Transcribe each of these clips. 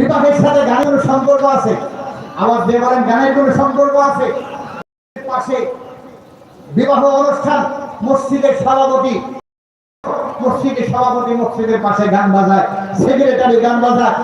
বিবাহের সাথে গানের কোনো সম্পর্ক আছে? আবার দিয়ে বলেন গানের কোনো সম্পর্ক আছে? পাশে বিবাহ অনুষ্ঠান, মসজিদের সভাপতি। মসজিদের সভাপতি মসজিদের পাশে গান বাজায়, সেক্রেটারি গান বাজায়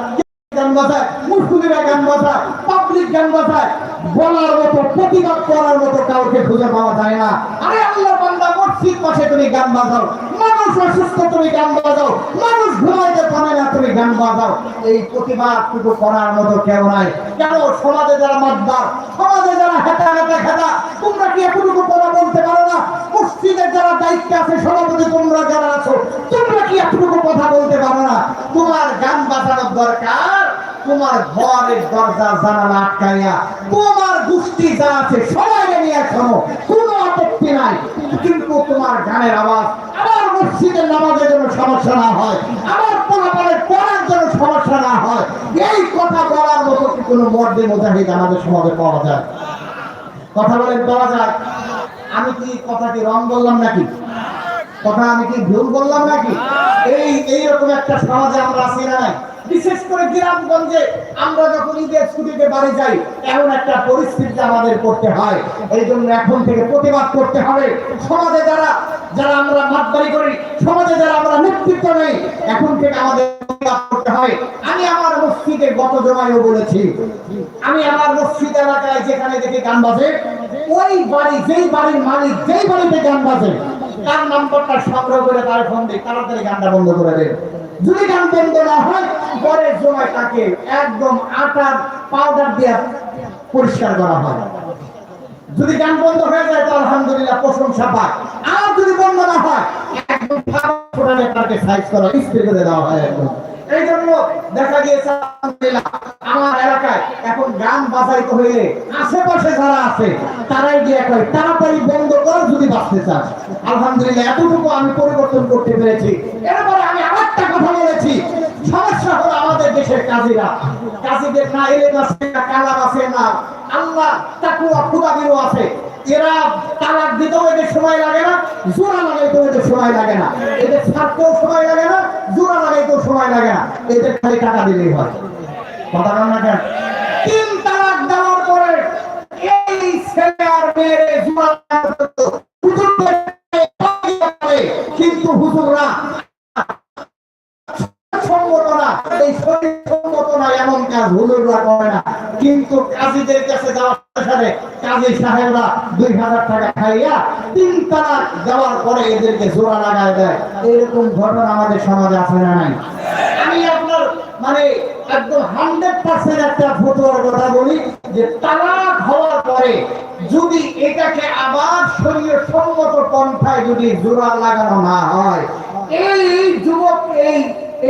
গান বাজায় মুসলিমরা গান বাজায়, পাবলিক গান বাজায়। বলার মতো, প্রতিবাদ করার মতো কাউকে খুঁজে পাওয়া যায় না। আরে আল্লাহ বান্দা, মসজিদ পাশে তুমি গান বাজাও। মানুষ অসুস্থ, তুমি গান বাজাও। মানুষ ঘুমাইতে পারে না, তুমি গান বাজাও। এই প্রতিবাদ টুকু করার মতো কেউ নাই। কেন? সমাজে যারা মাতবার সমাজে যারা হেঁটা হেঁটা খেটা তোমরা কি এতটুকু কথা বলতে পারো না? মসজিদের যারা দায়িত্বে আছে, সভাপতি তোমরা যারা আছো, তোমরা কি এতটুকু কথা বলতে পারো না? তোমার গান বাজানোর দরকার। তোমার ঘরের দরজা জানালা আটকাইয়া, তোমার গোষ্ঠী যা আছে সবাই নিয়ে শোনো। কোনো আপত্তি নাই। কিন্তু তোমার গানের আওয়াজ মসজিদের নামাজের জন্য সমস্যা না হয়, আমার পোলাপালের পড়ার জন্য সমস্যা না হয়, এই কথা বলার মতো কোনো মর্দে মোজাহিদ আমাদের সমাজে পাওয়া যায়? কথা বলেন, পাওয়া যায়। আমি কি কথা কি রং বললাম নাকি? কথা আমি কি ভুল বললাম নাকি? এই, এইরকম একটা সমাজে আমরা আছি না? বিশেষ করে গ্রামগঞ্জে আমরা যখন ঈদের ছুটিতে বাড়ি যাই, এমন একটা পরিস্থিতি আমাদের করতে হয়। এই জন্য এখন থেকে প্রতিবাদ করতে হবে। সমাজে যারা যারা আমরা মাতবাড়ি করি, সমাজে যারা আমরা নেতৃত্ব নেই, এখন থেকে আমাদের করতে হয়। আমি আমার মসজিদে গত জমায়ও বলেছি, আমি আমার মসজিদ এলাকায় যেখানে দেখি গান বাজে, ওই বাড়ি, যেই বাড়ির মালিক, যেই বাড়িতে গান বাজে, তার নাম্বারটা সংগ্রহ করে তার ফোন দিই তাড়াতাড়ি গানটা বন্ধ করে দেন। যদি গান বন্ধ না হয় পরে সময় তাকে একদম আটার পাউডার দিয়ে পরিষ্কার করা হয়। যদি গান বন্ধ হয়ে যায় তো আলহামদুলিল্লাহ প্রশংসা পায়। আর যদি বন্ধ না হয় তাকে সাইজ করা স্থির করে দেওয়া হয় একদম। এই জন্য দেখা গিয়েছে আমার এলাকায় এখন গান হইলে আশেপাশে যারা আছে, তারাই গিয়ে তাড়াতাড়ি বন্ধ করো যদি বাঁচতে চান আলহামদুলিল্লাহ, এতটুকু আমি পরিবর্তন করতে পেরেছি। এরপরে আমি আরেকটা কথা বলেছি। সমস্যা হলো আমাদের দেশের কাজীরা। কাজীদের না এলে আছে, না কালার আছে, না আল্লাহ তাকুয়া খুদাবিরও আছে। এরা তালাক দিতেও এদের সময় লাগে না জোড়া লাগাইতেও এদের সময় লাগে না। এদের ছাড়তেও সময় লাগে না জোড়া লাগাইতেও সময় লাগে না। এদের খালি টাকা দিলেই হয়। কথা বল না কেন? তিন তালাক দেওয়ার পরে এই ছেলে আর মেয়েরে জোড়া কিন্তু হুজুররা সম্মত না এই শরীর সম্মত না এমন কাজ করে না। কিন্তু কাজীদের কাছে যাওয়ার সাথে কাজী সাহেবরা দুই হাজার টাকা খাইয়া তিন তালাক পরে এদেরকে জোড়া লাগায় দেয়। এরকম ঘটনা আমাদের সমাজে আছে না নাই? আমি আপনার মানে একদম হান্ড্রেড পার্সেন্ট একটা কথা বলি যে তালাক হওয়ার পরে যদি এটাকে আবার শরীরের সম্মত পন্থায় যদি জোড়া লাগানো না হয়, এই যুবক, এই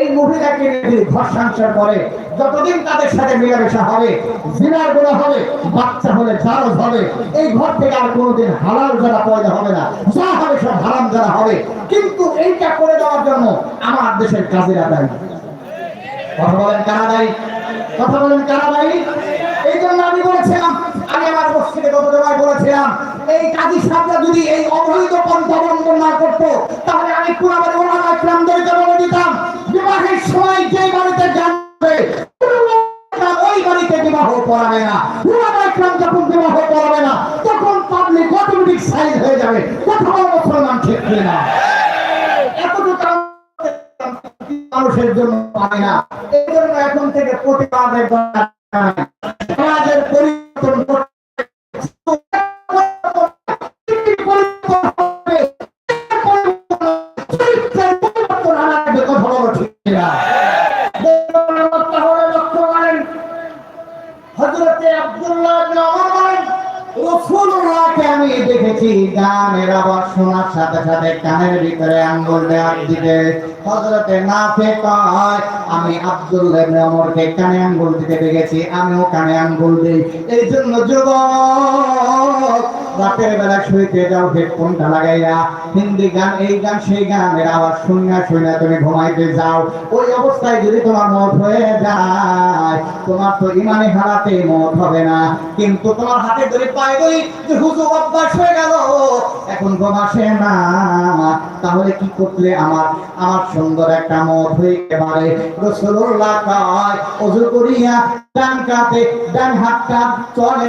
এই মহিলাকে যদি ঘর সংসার করে, যতদিন তাদের সাথে মেলামেশা হবে, জিনার গোনা হবে, বাচ্চা হলে জারজ হবে, এই ঘর থেকে আর কোনোদিন হালাল যারা পয়দা হবে না, যা হবে সব হারাম যারা হবে। কিন্তু এইটা করে দেওয়ার জন্য আমার দেশের কাজের আদায় কথা বলেন কারা দায়ী? কথা বলেন কারা দায়ী? এই জন্য আমি বলেছিলাম, আমি আমার মসজিদে গত জমায় বলেছিলাম এই কাজী সাহেবরা যদি এই অবৈধ পন্থা অবলম্বন না করতো, তাহলে আমি পুরাবার ওলামা ইসলামদেরকে বলে দিতাম, বিবাহের সময় যে বাড়িতে জানবে ওই বাড়িতে বিবাহ পড়াবে না। ইসলাম যখন বিবাহ পড়াবে না, তখন পাবলিক অটোমেটিক সাইজ হয়ে যাবে। কোথাও মুসলমান ঠিক না? মানুষের জন্য পায় না। এই জন্য এখন থেকে প্রতিবাদের সমাজের পরিবর্তন গানের আবার শোনার সাথে সাথে কানের ভিতরে আঙ্গুল দেওয়ার দিকে হজরতে নাফে কয়, আমি আব্দুল ইবনে ওমরকে কানে আঙ্গুল দিতে দেখেছি আমিও কানে আঙ্গুল দিই। এই জন্য যুবক রাতের বেলা শুইতে যাও হেডফোনটা লাগাইয়া? হিন্দি গান, এই গান, সেই গানের আওয়াজ শুনিয়া শুনিয়া তুমি ঘুমাইতে যাও। ওই অবস্থায় যদি তোমার মত হয়ে যায়, তোমার তো ইমানে হারাতে মত হবে না। কিন্তু তোমার হাতে ধরে পায়ে ধরি যে, হুজুর, অভ্যাস হয়ে গেল, এখন ঘুম আসে না। তাহলে কি করলে আমার? আমার সুন্দর একটা মত হইতে পারে রসুল্লাহ কয় অজু করিয়া ডান কাতে ডান হাতটা চলে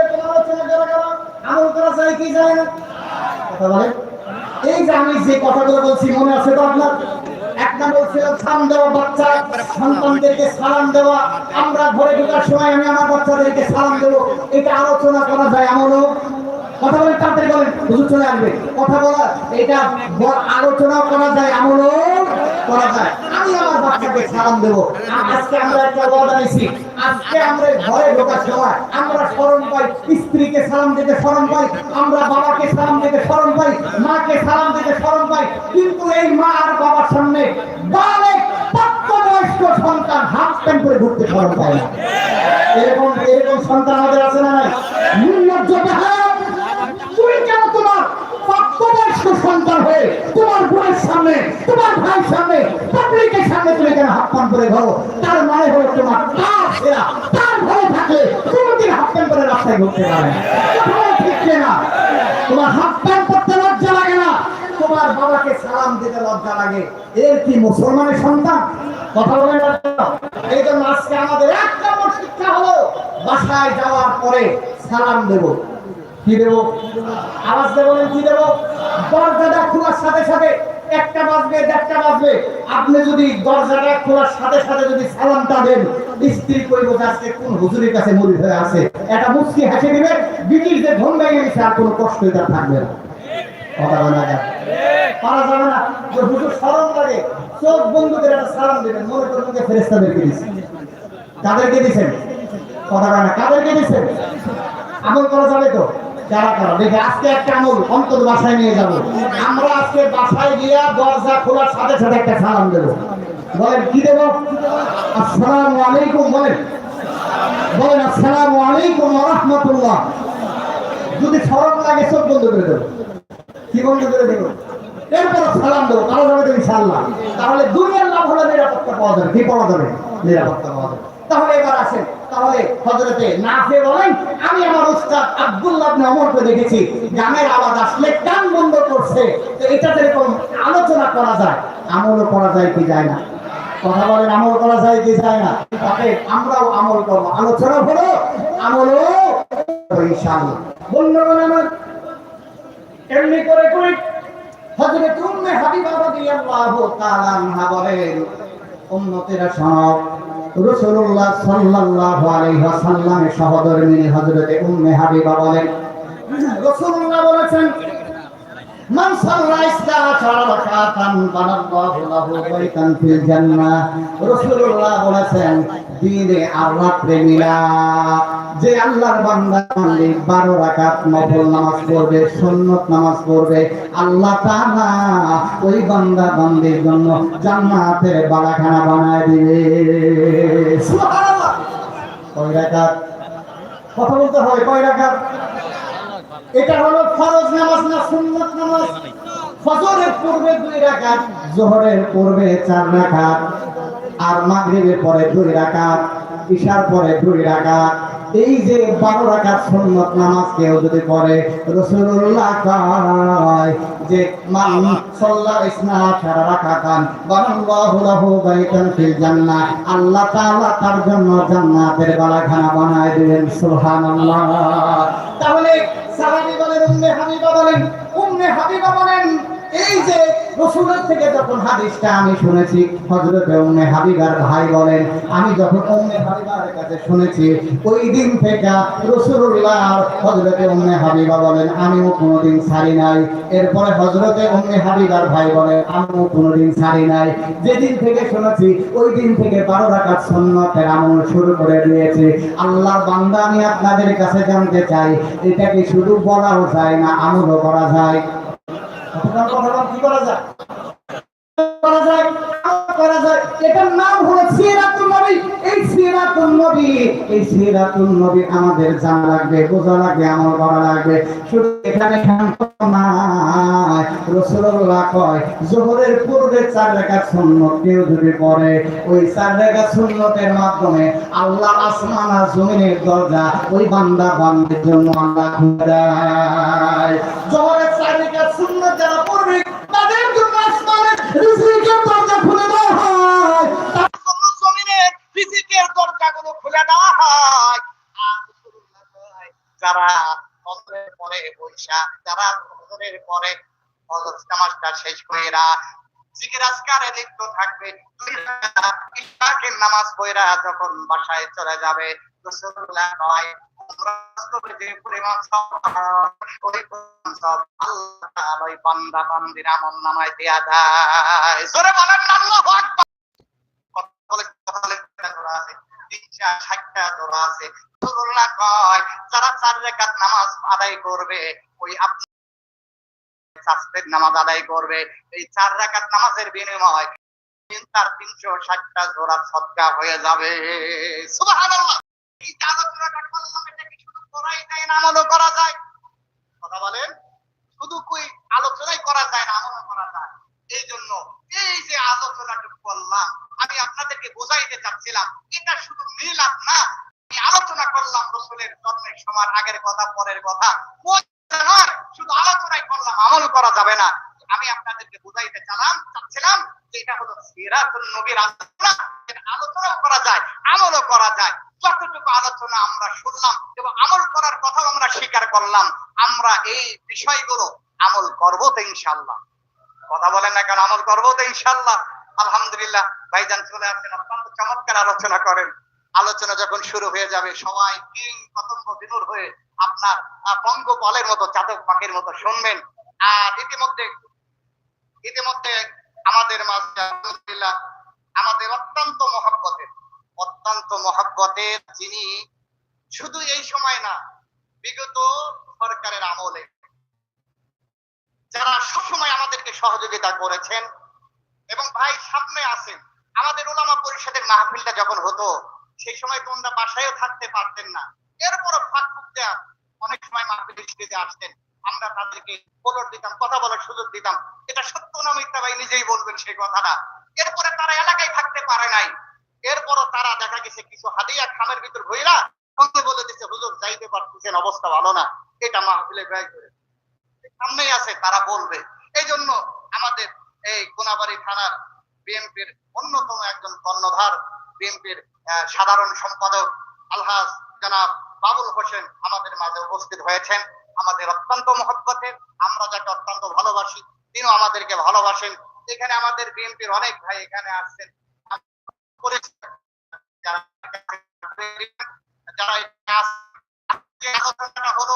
যায় কি যায় না? কথা বলে? এই যে আমি যে কথাগুলো বলছি, মনে আছে তো আপনার? এক নম্বর ছিল সালাম দেওয়া বাচ্চা, সন্তানদেরকে সালাম দেওয়া। আমরা ঘরে ঢোকার সময় আমি আমার বাচ্চাদেরকে সালাম দেবো। এটা আলোচনা করা যায় এমনও কথা বলেন, তাড়াতাড়ি বলেন, হুজুর চলে আসবে। কথা বলা এটা আলোচনা করা যায় এমনও করা যায়। আমি আমার বাচ্চাকে সালাম দেবো। আজকে আমরা একটা ওয়াদা নিছি আজকে আমরা ঘরে ঢোকার সময় আমরা স্মরণ পাই, স্ত্রীকে সালাম দিতে স্মরণ পাই, আমরা বাবাকে সালাম দিতে স্মরণ পাই, মাকে সালাম দিতে স্মরণ পাই, কিন্তু এই মা আর বাবার সামনে বালে প্রাপ্তবয়স্ক সন্তান হাফ প্যান্ট করে ঘুরতে স্মরণ পায় না। এরকম এরকম সন্তান আমাদের আছে না নাই? নির্লজ্জ বেহায়া তুমি কেন তোমার সন্তান হয়ে তোমার বোনের সামনে, তোমার ভাইয়ের সামনে পাবলিকের সামনে তুমি কেন হাত পান করে ঘরো তার মানে হলো তোমার তার সেরা। তার ঘরে থাকলে কোনোদিন হাত প্যান্ট করে রাস্তায় ঘুরতে পারে ঠিক না। তোমার হাত প্যান্ট পরতে লজ্জা লাগে না। তোমার বাবাকে সালাম দিতে লজ্জা লাগে। এর কি মুসলমানের সন্তান? কথা বলে এই জন্য আজকে আমাদের এক নম্বর শিক্ষা হলো বাসায় যাওয়ার পরে সালাম দেব। কি দেব? আওয়াজ বলেন, কি দেব? দরজাটা খোলার সাথে সাথে একটা বাজবে, দেড়টা বাজবে। আপনি যদি দরজাটা খোলার সাথে সাথে যদি সালামটা দেন, স্ত্রী কইব আজকে কোন হুজুরের কাছে মরিদ হয়ে আছে? একটা মুস্কি হাসি দিবে বিটির যে ঘুম ভেঙে গেছে আর কোনো কষ্ট এটা থাকবে না। কথা বলা যায়। পারা যাবে না। যে হুজুর সালাম লাগে চোখ বন্ধ করে একটা সালাম দেবেন, মনে করবেন যে ফেরেস্তাদেরকে দিচ্ছেন কাদেরকে দিচ্ছেন কথা বলে কাদেরকে দিচ্ছেন আমল করা যাবে তো? দেখে আজকে একটা অন্তত বাসায় নিয়ে আমরা আজকে বাসায় দরজা সাথে সাথে একটা সালাম কি যদি সরম লাগে সব বন্ধ করে দেবো। কি বন্ধ করে দেবো? এরপর সালাম দেবো কারও যাবে তো ইনশাআল্লাহ। তাহলে দুনিয়ার লাভ হলে নিরাপত্তা পাওয়া যাবে। কি পাওয়া যাবে? নিরাপত্তা পাওয়া যাবে। তাহলে এবার আসেন। তাহলে হজরতে নাফে বলেন, আমি আমার উস্তাদ আব্দুল্লাহ ইবনে দেখেছি গানের আওয়াজ আসলে কান বন্ধ করছে। তো এটা যেরকম আলোচনা করা যায়, আমলও করা যায় কি যায় না? কথা বলেন, আমল করা যায় কি যায় না? তাতে আমরাও আমল করব। আলোচনা হলো, আমলও বন্ধুগণ আমার, এমনি করে করে। হযরত উম্মে হাবিবা রাদিয়াল্লাহু তাআলা বলেন উম্মতেরা সব রাসূলুল্লাহ সাল্লাল্লাহু আলাইহি ওয়াসাল্লামের সহধর্মিণী হযরত উম্মে হাবিবা বলেন রাসূলুল্লাহ বলেছেন মান সাল্লা ইসলা আশারা রাকাতান বানাল্লাহু লাহু বাইতান ফিল জান্নাহ। রাসূলুল্লাহ বলেছেন, দিনে রাত্রে মিলা যে আল্লাহর বান্দা বান্দি 12 রাকাত নফল নামাজ পড়বে, সুন্নাত নামাজ পড়বে, আল্লাহ তাআলা ওই বান্দা বান্দির জন্য জান্নাতের বালাখানা বানায় দিবে। সুবহানাল্লাহ। কয় রাকাত? কথা বলতে হয়, কয় রাকাত? এটা হলো ফরজ নামাজ না সুন্নত নামাজ? ফজরের পূর্বে দুই রাকাত, জোহরের পূর্বে চার রাকাত, আর মাগরিবের পরে দুই রাকাত, ঈশার পরে দুই রাকাত। এই যে বারো রাকাত সুন্নত নামাজ কেউ যদি পড়ে, রাসূলুল্লাহ কয় যে মান সাল্লা ইসনা রাখা রাকাতান বানাল্লাহু লাহু বাইতান ফিল জান্নাহ। আল্লাহ তাআলা তার জন্য জান্নাতের বালাখানা বানায় দিবেন সুবহানাল্লাহ। তাহলে সাহাবী বলেন, উম্মে হাবিবা বলেন, উম্মে হাবিবা বলেন, এই যে রসুলের থেকে যখন হাদিসটা আমি শুনেছি উম্মে হাবিবার ভাই বলেন, আমি যখন হাবিবার কাছে শুনেছি, ওই দিন থেকে রাসূলুল্লাহ হযরতে উম্মে হাবিবা বলেন, আমিও কোনোদিন ছাড়ি নাই। এরপরে উম্মে হাবিবার ভাই আমিও কোনোদিন ছাড়ি নাই। যেদিন থেকে শুনেছি, ওই দিন থেকে বারো রাকাত সুন্নতের আমল শুরু করে দিয়েছি। আল্লাহ বান্দা, আমি আপনাদের কাছে জানতে চাই, এটা কি শুধু বলাও যায় না, আমলও করা যায়? কি করা যায়? করা যায় করা যায় এটার নাম হলো সিরাতুল এই আমাদের জানা লাগবে, বোঝা লাগবে, আমল করা লাগবে। শুধু এখানে কয় পূর্বে চার কেউ যদি পড়ে, ওই চার রাকাত সুন্নতের মাধ্যমে আল্লাহ আসমান আর জমিনের দরজা ওই বান্দা বান্দির জন্য আল্লাহ খুলে দেয়। চার যারা পড়বে, তাদের জন্য আসমানের রিজিকের দরজা খুলে দেওয়া হয়। রিজিকের দরজাগুলো খুলে দেওয়া হয়। যারা ফজরের পরে বৈশা যারা ফজরের পরে ফজর নামাজটা শেষ করে এরা জিকির আজকারে লিপ্ত থাকবে। ইশাকের নামাজ পড়া যখন বাসায় চলে যাবে আল্লাহ বান্দা বান্দির আমল নামায় দেয়া জোরে বলেন, আল্লাহু বলে কথা আছে তিনটা আছে। কয়, যারা চার নামাজ আদায় করবে, ওই আপনি নামাজ আদায় করবে। এই চার নামাজের বিনিময় তার তিনশো ষাটটা জোড়া সদকা হয়ে যাবে। করা যায়? কথা বলেন? শুধু কই, আলোচনাই করা যায় না, আমলও করা যায়? এই জন্য এই যে আলোচনাটুকু করলাম আমি আপনাদেরকে বোঝাইতে চাচ্ছিলাম, এটা শুধু মিলাদ না, আমি আলোচনা করলাম রসুলের জন্মের সময়, আগের কথা, পরের কথা। শুধু আলোচনাই করলাম, আমল করা যাবে না। আমি আপনাদেরকে বুঝাইতে চালাম, চাচ্ছিলাম যে এটা হলো সিরাতুল নবীর আলোচনা আলোচনাও করা যায়, আমলও করা যায়। যতটুকু আলোচনা আমরা শুনলাম এবং আমল করার কথাও আমরা স্বীকার করলাম, আমরা এই বিষয়গুলো আমল করব তো ইনশাল্লাহ কথা বলেন না কেন? আমল করব তো ইনশাল্লাহ আলহামদুলিল্লাহ। ভাইজান চলে আসেন। অত্যন্ত চমৎকার আলোচনা করেন। আলোচনা যখন শুরু হয়ে যাবে, সবাই কিং পতঙ্গ বিনুর হয়ে আপনার পঙ্গ বলের মতো, চাতক পাখির মতো শুনবেন। আর ইতিমধ্যে ইতিমধ্যে আমাদের মাঝে, আলহামদুলিল্লাহ, আমাদের অত্যন্ত মহব্বতের অত্যন্ত মহব্বতের যিনি শুধু এই সময় না, বিগত সরকারের আমলে যারা সবসময় আমাদেরকে সহযোগিতা করেছেন এবং ভাই সামনে আছেন, আমাদের ওলামা পরিষদের মাহফিলটা যখন হতো, সেই সময় তোমরা বাসায়ও থাকতে পারতেন না। এরপরও ফাঁক ফুক অনেক সময় মাহফিল স্টেজে আসতেন। আমরা তাদেরকে বলর দিতাম, কথা বলার সুযোগ দিতাম। এটা সত্য না মিথ্যা ভাই, নিজেই বলবেন সেই কথাটা। এরপরে তারা এলাকায় থাকতে পারে নাই। এরপরও তারা দেখা গেছে কিছু হাদিয়া খামের ভিতর হইরা সঙ্গে বলে দিচ্ছে হুজুর, যাইতে পারতেছেন, অবস্থা ভালো না। এটা মাহফিলে ব্যয় করে। সামনেই আছে তারা বলবে এই জন্য আমাদের এই কোনাবাড়ি থানার বিএনপির অন্যতম একজন কর্ণধার বিএনপির সাধারণ সম্পাদক আলহাজ জনাব বাবুল হোসেন আমাদের মাঝে উপস্থিত হয়েছেন আমাদের অত্যন্ত মহব্বতের আমরা যাকে অত্যন্ত ভালোবাসি তিনিও আমাদেরকে ভালোবাসেন এখানে আমাদের বিএনপির অনেক ভাই এখানে আসছেন যারা হলো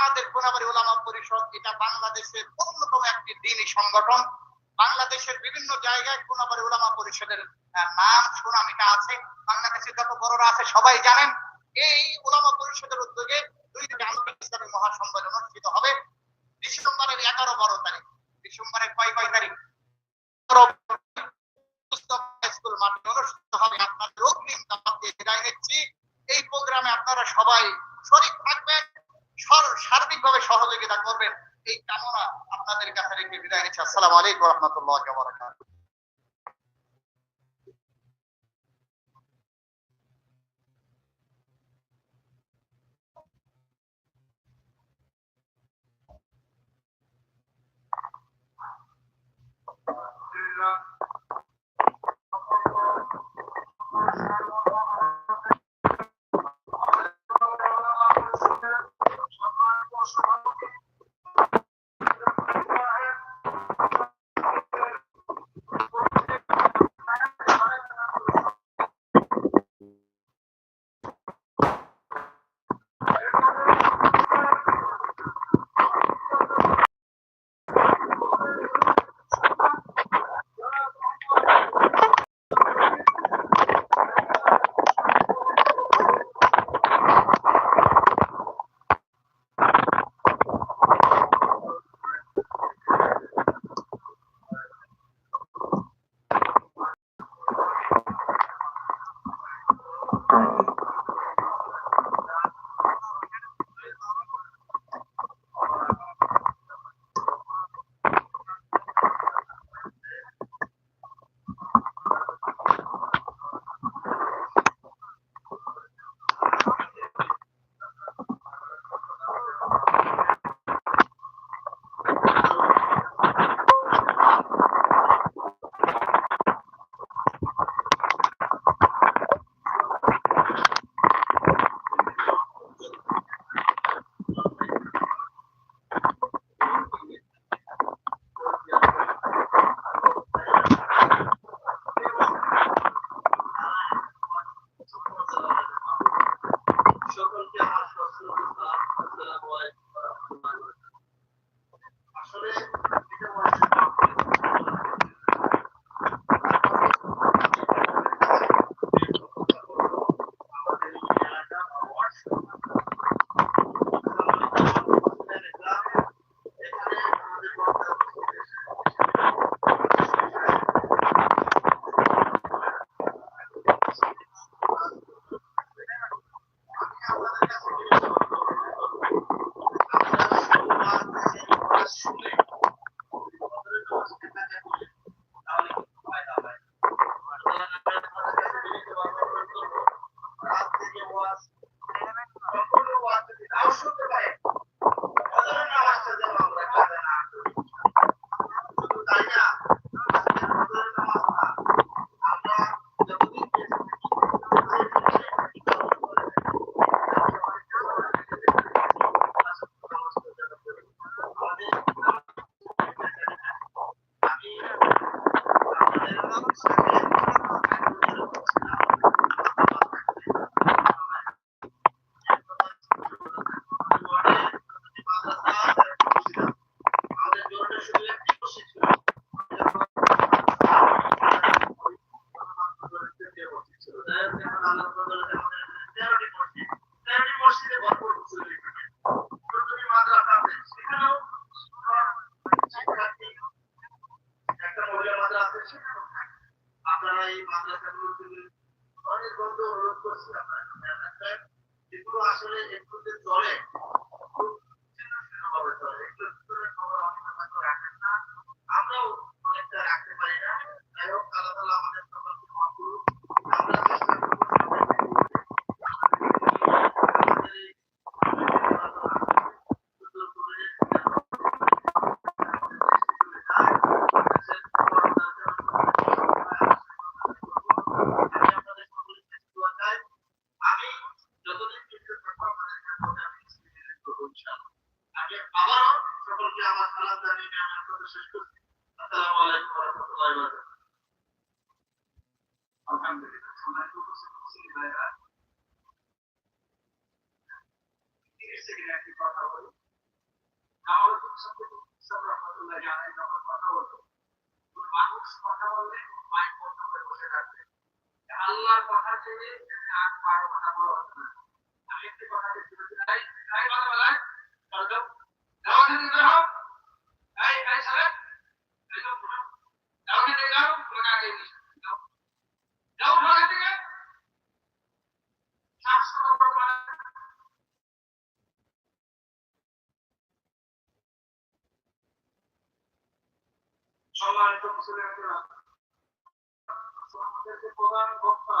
আমাদের কোনাবাড়ি ওলামা পরিষদ, এটা বাংলাদেশের অন্যতম একটি দিনী সংগঠন। বাংলাদেশের বিভিন্ন জায়গায় কোনাবাড়ি ওলামা পরিষদের নাম সুনামিকা আছে। বাংলাদেশের যত বড়রা আছে, সবাই জানেন, এই ওলামা পরিষদের উদ্যোগে দুই মহাসম্মেলন অনুষ্ঠিত হবে। ডিসেম্বরের এগারো বারো তারিখ। ডিসেম্বরের কয় কয় তারিখ? অনুষ্ঠিত হবে। আপনাদের অগ্রিম দিয়ে বিদায় নিচ্ছি। এই প্রোগ্রামে আপনারা সবাই শরীর থাকবেন। সার্বিকভাবে সহযোগিতা করবেন এই কামনা আপনাদের কাছে রেখে বিদায় নিচ্ছি। আসসালামু আলাইকুম রহমতুল্লাহ সম্মানিত মুসলিমরা আমাদেরকে প্রধান বক্তা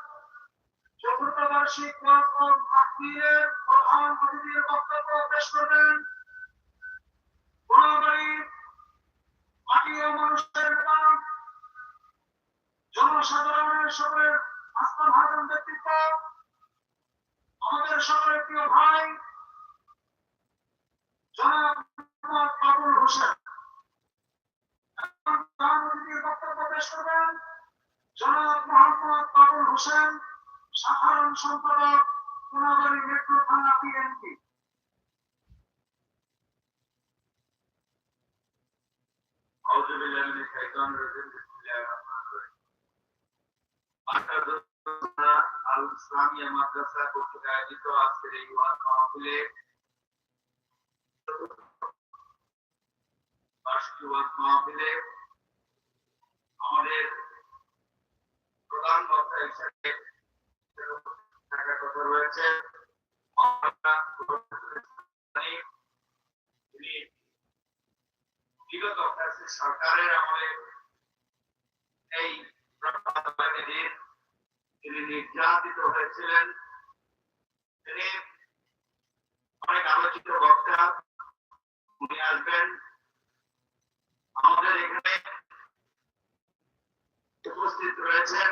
চতুর্থ বার্ষিক ও মাহফিলের প্রধান অতিথির বক্তব্য পেশ করবেন গুণাবাড়ি মাটি ও মানুষের নেতা জনসাধারণের সকলের আস্থা ভাজন ব্যক্তিত্ব আমাদের সকলের প্রিয় ভাই জনাব বাবুল হোসেন প্রধান অতিথির বক্তব্য পেশ করবেন জনাব মোহাম্মদ বাবুল হোসেন। সাধারণ সম্পাদক সোনাদারি নেত্রকোনা বিএনপি আল আয়োজিত এই পাঁচটি আমাদের প্রধান বক্তা হিসেবে রয়েছে বিগত সরকারের আমলে এই তিনি নির্যাতিত হয়েছিলেন তিনি অনেক আলোচিত বক্তা উনি আসবেন আমাদের এখানে উপস্থিত রয়েছেন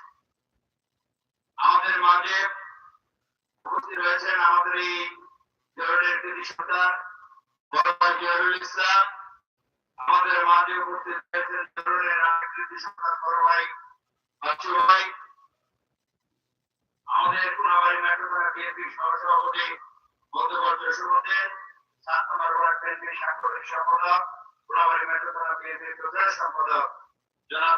আমাদের মাঝে উপস্থিত রয়েছেন আমাদের এই জরুরের কৃতি সন্তান জিয়ারুল ইসলাম। আমাদের মাঝে উপস্থিত রয়েছেন জরুরের কৃতি সন্তান বড় ভাই বাচ্চু ভাই আমাদের কোনাবাড়ি মেট্রো থানা বিএনপির সহসভাপতি বন্ধুবর্ষ সুমন্দির সাত নম্বর ওয়ার্ড বিএনপির সাংগঠনিক সম্পাদক সম্পাদক জনাব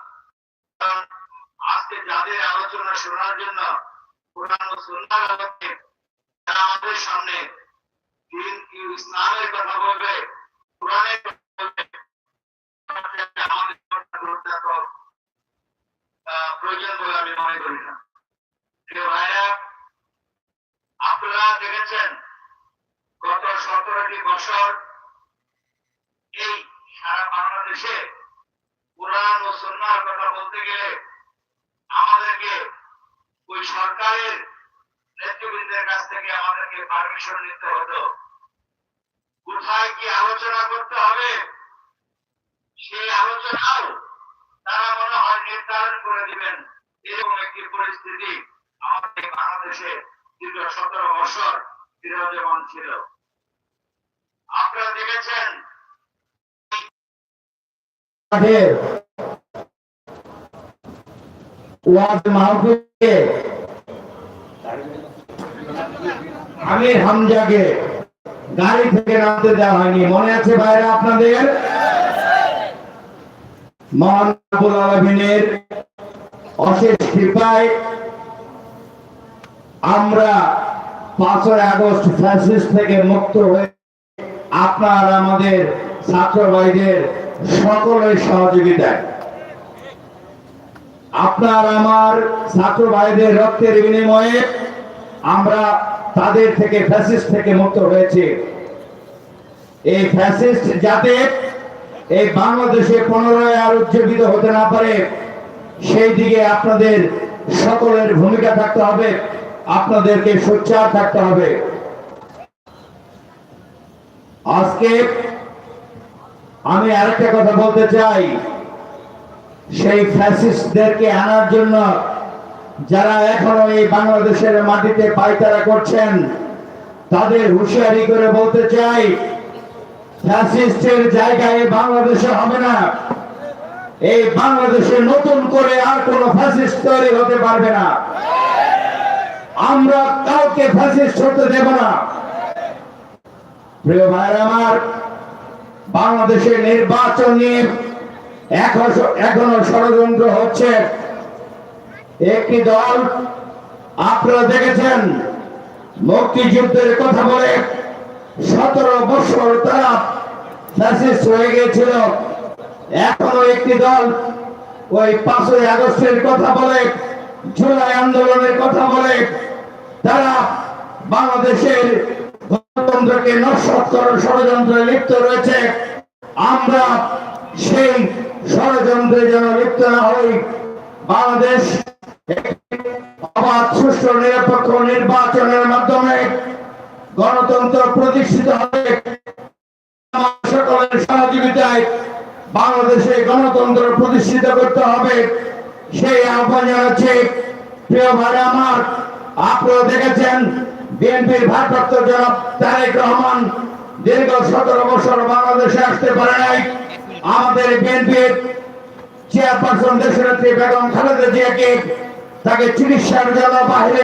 আজকে যাদের আলোচনা শোনার জন্য কোরআন ও সুন্নাহর আলোকে আমাদের সামনে দিন ইসলামের কথা বলবে, কোরআনের কথা প্রয়োজন বলে আমি মনে করি না। ভাইরা, আপনারা দেখেছেন গত সতেরোটি বছর এই সারা বাংলাদেশে কোরআন ও সন্ন্যার কথা বলতে গেলে আমাদেরকে ওই সরকারের নেতৃবৃন্দের কাছ থেকে আমাদেরকে পারমিশন নিতে হতো। কোথায় কি আলোচনা করতে হবে? সেই আলোচনাও তারা মনে হয় নির্ধারণ করে দিবেন। এরকম একটি পরিস্থিতি আমাদের বাংলাদেশে দীর্ঘ সতেরো বছর বিরাজমান ছিল। আপনারা দেখেছেন মাঠের ওয়াজ মাহফিলে আমির হামজাকে গাড়ি থেকে নামতে দেওয়া হয়নি। মনে আছে আপনাদের? আলমিনের অশেষ কৃপায় আমরা পাঁচই আগস্ট থেকে মুক্ত হয়ে আপনার আমাদের ছাত্র ভাইদের সকলের সহযোগিতায় আপনার আমার ছাত্র ভাইদের রক্তের বিনিময়ে আমরা তাদের থেকে ফ্যাসিস্ট থেকে মুক্ত হয়েছে। এই ফ্যাসিস্ট যাতে এই বাংলাদেশে পুনরায় আর উজ্জীবিত হতে না পারে, সেই দিকে আপনাদের সকলের ভূমিকা থাকতে হবে, আপনাদেরকে সোচ্চার থাকতে হবে। আজকে আমি আরেকটা কথা বলতে চাই। সেই ফ্যাসিস্টদেরকে আনার জন্য যারা এখনও এই বাংলাদেশের মাটিতে পায়তারা করছেন, তাদের হুঁশিয়ারি করে বলতে চাই, ফ্যাসিস্টের জায়গায় বাংলাদেশে হবে না। এই বাংলাদেশে নতুন করে আর কোন ফ্যাসিস্ট তৈরি হতে পারবে না। আমরা কাউকে ফ্যাসিস্ট হতে দেব না। প্রিয় ভাইয়ের আমার বাংলাদেশের নির্বাচন নিয়ে এখনো- ষড়যন্ত্র হচ্ছে। একটি দল, আপনারা দেখেছেন, মুক্তিযুদ্ধের কথা বলে সতেরো বছর তারা ফ্যাসিস্ট হয়ে গিয়েছিল। এখনও একটি দল ওই পাঁচই আগস্টের কথা বলে, জুলাই আন্দোলনের কথা বলে। তারা বাংলাদেশের গণতন্ত্রকে নস্বাত করার ষড়যন্ত্রে লিপ্ত রয়েছে। আমরা সেই ষড়যন্ত্রে যেন লিপ্ত না হই, বাংলাদেশ অবাধ, সুষ্ঠু, নিরপেক্ষ নির্বাচনের মাধ্যমে গণতন্ত্র প্রতিষ্ঠিত হবে। সকলের সহযোগিতায় বাংলাদেশে গণতন্ত্র প্রতিষ্ঠিত করতে হবে। সেই আহ্বান জানাচ্ছে প্রিয় ভাই আমার, আপনারা দেখেছেন বিএনপির ভারপ্রাপ্ত জনাব তারেক রহমান দীর্ঘ সতেরো বছর বাংলাদেশে আসতে পারে নাই। আমাদের বিএনপির চেয়ারপারসন দেশনেত্রী বেগম খালেদা জিয়াকে তাকে চিকিৎসার জন্য বাহিরে